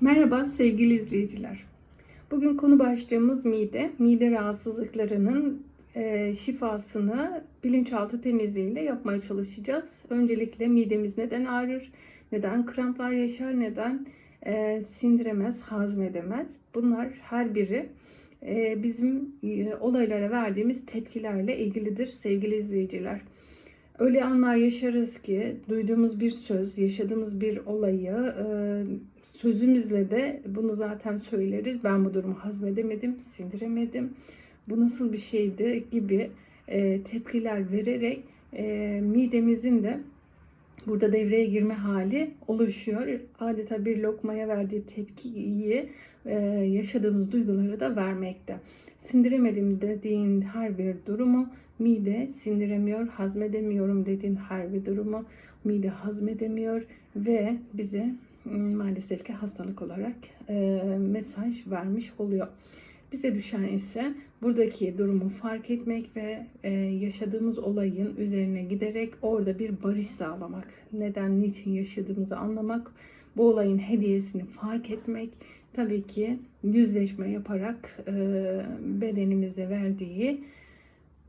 Merhaba sevgili izleyiciler. Bugün konu başlığımız mide. Mide rahatsızlıklarının e, şifasını bilinçaltı temizliğiyle yapmaya çalışacağız. Öncelikle midemiz neden ağrır, neden kramplar yaşar, neden e, sindiremez, hazmedemez. Bunlar her biri e, bizim olaylara verdiğimiz tepkilerle ilgilidir sevgili izleyiciler. Öyle anlar yaşarız ki duyduğumuz bir söz, yaşadığımız bir olayı e, sözümüzle de bunu zaten söyleriz. Ben bu durumu hazmedemedim, sindiremedim. Bu nasıl bir şeydi gibi e, tepkiler vererek e, midemizin de burada devreye girme hali oluşuyor. Adeta bir lokmaya verdiği tepkiyi yaşadığımız duyguları da vermekte. Sindiremedim dediğin her bir durumu mide sindiremiyor, hazmedemiyorum dediğin her bir durumu mide hazmedemiyor ve bize maalesef ki hastalık olarak e, mesaj vermiş oluyor. Bize düşen ise buradaki durumu fark etmek ve e, yaşadığımız olayın üzerine giderek orada bir barış sağlamak. Neden, niçin yaşadığımızı anlamak, bu olayın hediyesini fark etmek, tabii ki yüzleşme yaparak e, bedenimize verdiği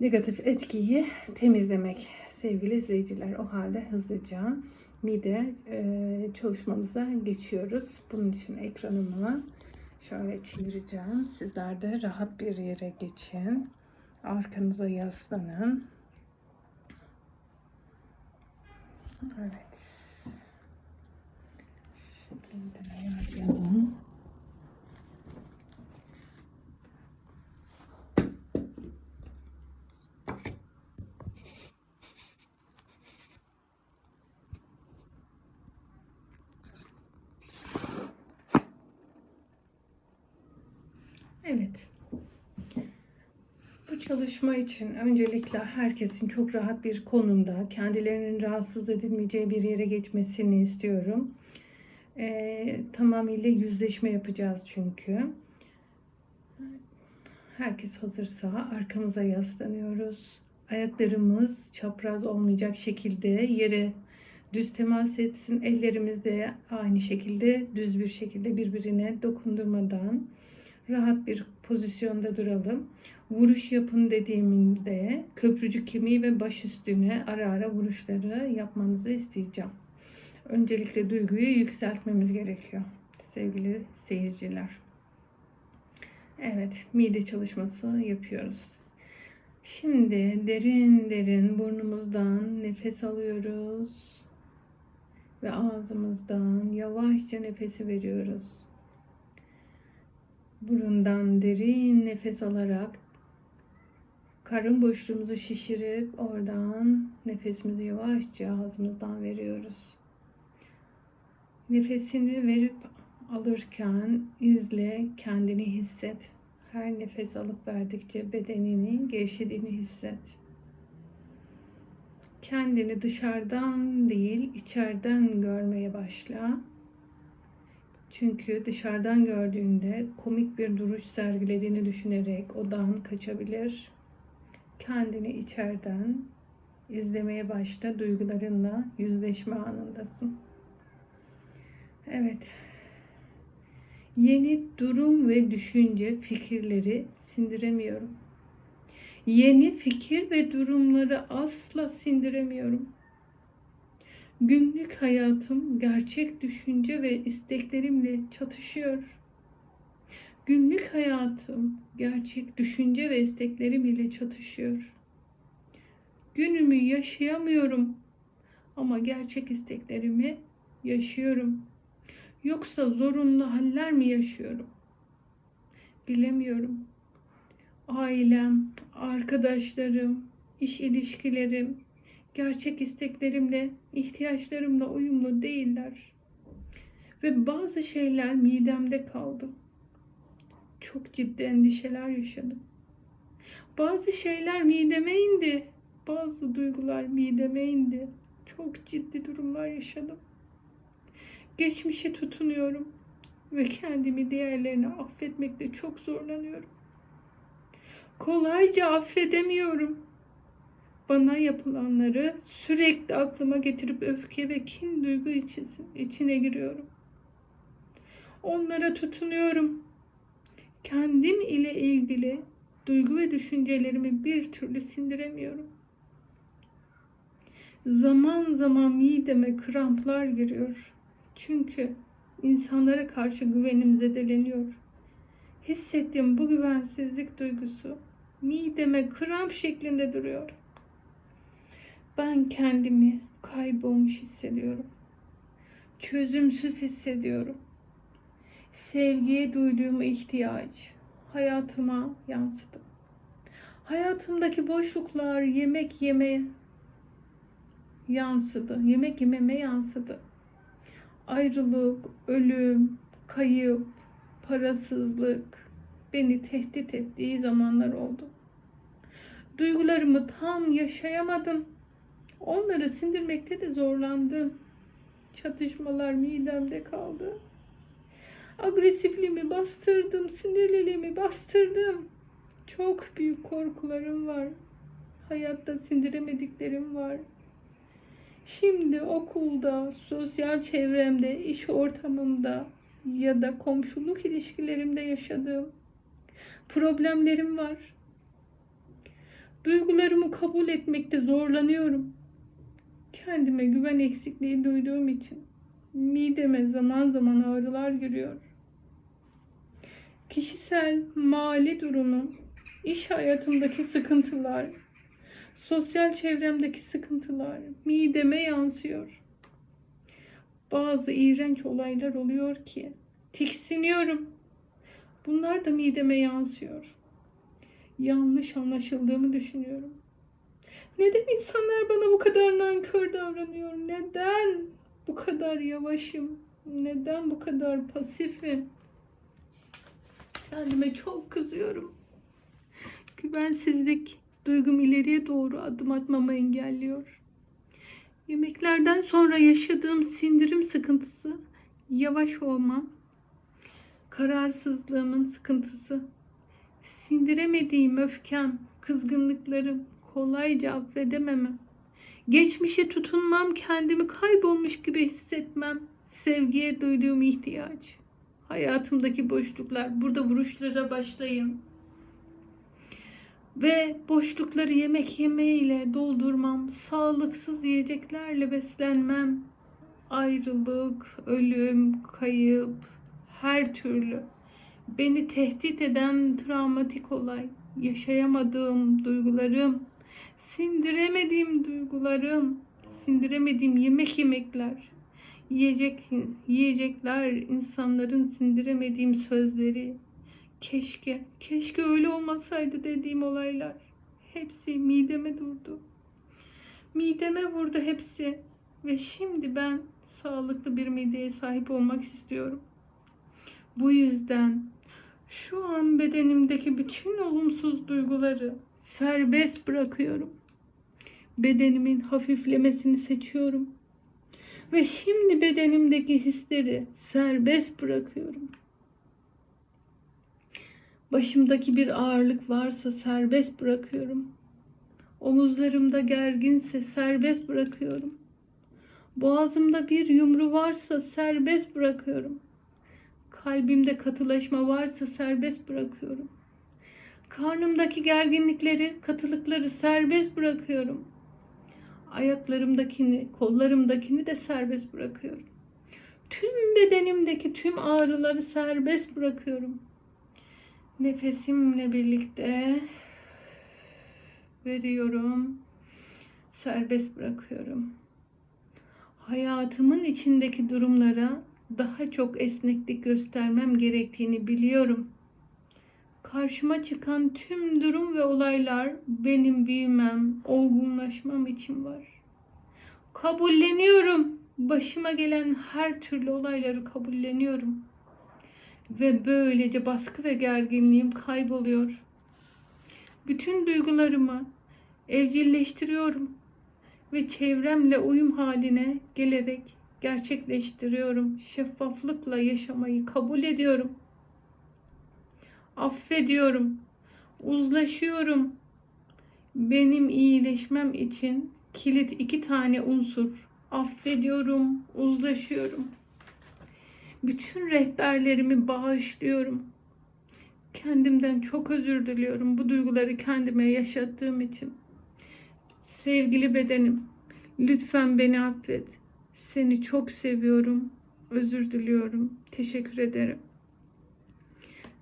negatif etkiyi temizlemek sevgili izleyiciler. O halde hızlıca mide e, çalışmamıza geçiyoruz. Bunun için ekranımı şöyle çevireceğim. Sizler de rahat bir yere geçin. Arkanıza yaslanın. Evet. Şu şekilde ayarlayalım. Evet. Bu çalışma için öncelikle herkesin çok rahat bir konumda kendilerinin rahatsız edilmeyeceği bir yere geçmesini istiyorum. Ee, tamamıyla yüzleşme yapacağız çünkü. Herkes hazırsa arkamıza yaslanıyoruz. Ayaklarımız çapraz olmayacak şekilde yere düz temas etsin. Ellerimiz de aynı şekilde düz bir şekilde birbirine dokundurmadan rahat bir pozisyonda duralım. Vuruş yapın dediğimde köprücük kemiği ve baş üstüne ara ara vuruşları yapmanızı isteyeceğim. Öncelikle duyguyu yükseltmemiz gerekiyor sevgili seyirciler. Evet, mide çalışması yapıyoruz. Şimdi derin derin burnumuzdan nefes alıyoruz ve ağzımızdan yavaşça nefesi veriyoruz. Burundan derin nefes alarak karın boşluğumuzu şişirip oradan nefesimizi yavaşça ağzımızdan veriyoruz. Nefesini verip alırken izle, kendini hisset. Her nefes alıp verdikçe bedeninin gevşediğini hisset. Kendini dışarıdan değil, içeriden görmeye başla. Çünkü dışarıdan gördüğünde komik bir duruş sergilediğini düşünerek odan kaçabilir. Kendini içeriden izlemeye başla. Duygularınla yüzleşme anındasın. Evet. Yeni durum ve düşünce, fikirleri sindiremiyorum. Yeni fikir ve durumları asla sindiremiyorum. Günlük hayatım gerçek düşünce ve isteklerimle çatışıyor. Günlük hayatım gerçek düşünce ve isteklerim ile çatışıyor. Günümü yaşayamıyorum ama gerçek isteklerimi yaşıyorum. Yoksa zorunlu haller mi yaşıyorum? Bilemiyorum. Ailem, arkadaşlarım, iş ilişkilerim, gerçek isteklerimle, ihtiyaçlarımla uyumlu değiller. Ve bazı şeyler midemde kaldı. Çok ciddi endişeler yaşadım. Bazı şeyler mideme indi. Bazı duygular mideme indi. Çok ciddi durumlar yaşadım. Geçmişe tutunuyorum ve kendimi diğerlerine affetmekte çok zorlanıyorum. Kolayca affedemiyorum bana yapılanları sürekli aklıma getirip öfke ve kin duygu içine giriyorum. Onlara tutunuyorum. Kendim ile ilgili duygu ve düşüncelerimi bir türlü sindiremiyorum. Zaman zaman mideme kramplar giriyor. Çünkü insanlara karşı güvenim zedeleniyor. Hissettiğim bu güvensizlik duygusu mideme kramp şeklinde duruyor. Ben kendimi kaybolmuş hissediyorum. Çözümsüz hissediyorum. Sevgiye duyduğum ihtiyaç hayatıma yansıdı. Hayatımdaki boşluklar yemek yeme yansıdı. Yemek yememe yansıdı. Ayrılık, ölüm, kayıp, parasızlık beni tehdit ettiği zamanlar oldu. Duygularımı tam yaşayamadım. Onları sindirmekte de zorlandım. Çatışmalar midemde kaldı. Agresifliğimi bastırdım, sinirliliğimi bastırdım. Çok büyük korkularım var. Hayatta sindiremediklerim var. Şimdi okulda, sosyal çevremde, iş ortamımda ya da komşuluk ilişkilerimde yaşadığım problemlerim var. Duygularımı kabul etmekte zorlanıyorum. Kendime güven eksikliği duyduğum için mideme zaman zaman ağrılar giriyor. Kişisel mali durumum, iş hayatımdaki sıkıntılar, sosyal çevremdeki sıkıntılar mideme yansıyor. Bazı iğrenç olaylar oluyor ki tiksiniyorum. Bunlar da mideme yansıyor. Yanlış anlaşıldığımı düşünüyorum. Neden insanlar bana bu kadar nankör davranıyor? Neden bu kadar yavaşım? Neden bu kadar pasifim? Kendime çok kızıyorum. Güvensizlik duygum ileriye doğru adım atmamı engelliyor. Yemeklerden sonra yaşadığım sindirim sıkıntısı, yavaş olmam, kararsızlığımın sıkıntısı, sindiremediğim öfkem, kızgınlıklarım, kolayca affedememem, geçmişe tutunmam, kendimi kaybolmuş gibi hissetmem, sevgiye duyduğum ihtiyaç, hayatımdaki boşluklar, burada vuruşlara başlayın. Ve boşlukları yemek yemeyle doldurmam, sağlıksız yiyeceklerle beslenmem, ayrılık, ölüm, kayıp, her türlü. Beni tehdit eden travmatik olay, yaşayamadığım duygularım, sindiremediğim duygularım, sindiremediğim yemek yemekler, yiyecek yiyecekler, insanların sindiremediğim sözleri, keşke, keşke öyle olmasaydı dediğim olaylar hepsi mideme durdu. Mideme vurdu hepsi ve şimdi ben sağlıklı bir mideye sahip olmak istiyorum. Bu yüzden şu an bedenimdeki bütün olumsuz duyguları serbest bırakıyorum. Bedenimin hafiflemesini seçiyorum. Ve şimdi bedenimdeki hisleri serbest bırakıyorum. Başımdaki bir ağırlık varsa serbest bırakıyorum. Omuzlarımda gerginse serbest bırakıyorum. Boğazımda bir yumru varsa serbest bırakıyorum. Kalbimde katılaşma varsa serbest bırakıyorum. Karnımdaki gerginlikleri, katılıkları serbest bırakıyorum. Ayaklarımdakini, kollarımdakini de serbest bırakıyorum. Tüm bedenimdeki tüm ağrıları serbest bırakıyorum. Nefesimle birlikte veriyorum. Serbest bırakıyorum. Hayatımın içindeki durumlara daha çok esneklik göstermem gerektiğini biliyorum. Karşıma çıkan tüm durum ve olaylar benim büyümem, olgunlaşmam için var. Kabulleniyorum. Başıma gelen her türlü olayları kabulleniyorum. Ve böylece baskı ve gerginliğim kayboluyor. Bütün duygularımı evcilleştiriyorum ve çevremle uyum haline gelerek gerçekleştiriyorum. Şeffaflıkla yaşamayı kabul ediyorum. Affediyorum. Uzlaşıyorum. Benim iyileşmem için kilit iki tane unsur. Affediyorum, uzlaşıyorum. Bütün rehberlerimi bağışlıyorum. Kendimden çok özür diliyorum bu duyguları kendime yaşattığım için. Sevgili bedenim, lütfen beni affet. Seni çok seviyorum. Özür diliyorum. Teşekkür ederim.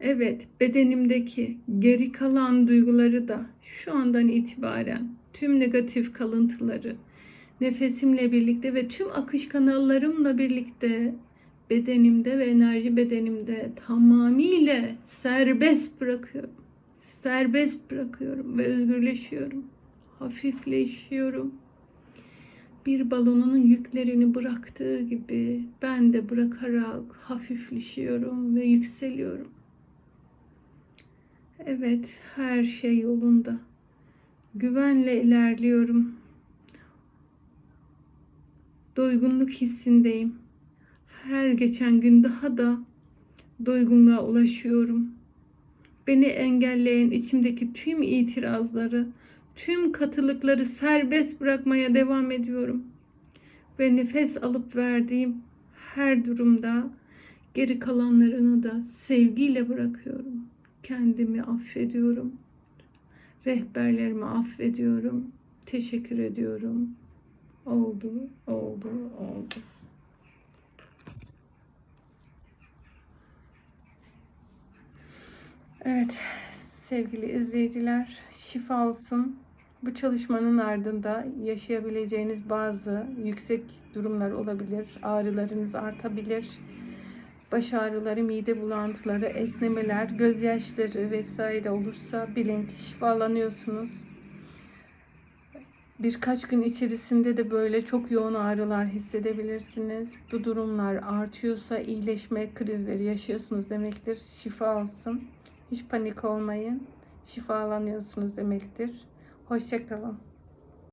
Evet, bedenimdeki geri kalan duyguları da şu andan itibaren tüm negatif kalıntıları nefesimle birlikte ve tüm akış kanallarımla birlikte bedenimde ve enerji bedenimde tamamıyla serbest bırakıyorum. Serbest bırakıyorum ve özgürleşiyorum. Hafifleşiyorum. Bir balonun yüklerini bıraktığı gibi ben de bırakarak hafifleşiyorum ve yükseliyorum. Evet, her şey yolunda. Güvenle ilerliyorum. Doygunluk hissindeyim. Her geçen gün daha da doygunluğa ulaşıyorum. Beni engelleyen içimdeki tüm itirazları, tüm katılıkları serbest bırakmaya devam ediyorum. Ve nefes alıp verdiğim her durumda geri kalanlarını da sevgiyle bırakıyorum. Kendimi affediyorum. Rehberlerimi affediyorum. Teşekkür ediyorum. Oldu, oldu, oldu. Evet, sevgili izleyiciler, şifa olsun. Bu çalışmanın ardında yaşayabileceğiniz bazı yüksek durumlar olabilir. Ağrılarınız artabilir. Baş ağrıları, mide bulantıları, esnemeler, gözyaşları vesaire olursa bilin ki şifalanıyorsunuz. Birkaç gün içerisinde de böyle çok yoğun ağrılar hissedebilirsiniz. Bu durumlar artıyorsa iyileşme krizleri yaşıyorsunuz demektir. Şifa olsun. Hiç panik olmayın. Şifalanıyorsunuz demektir. Hoşçakalın.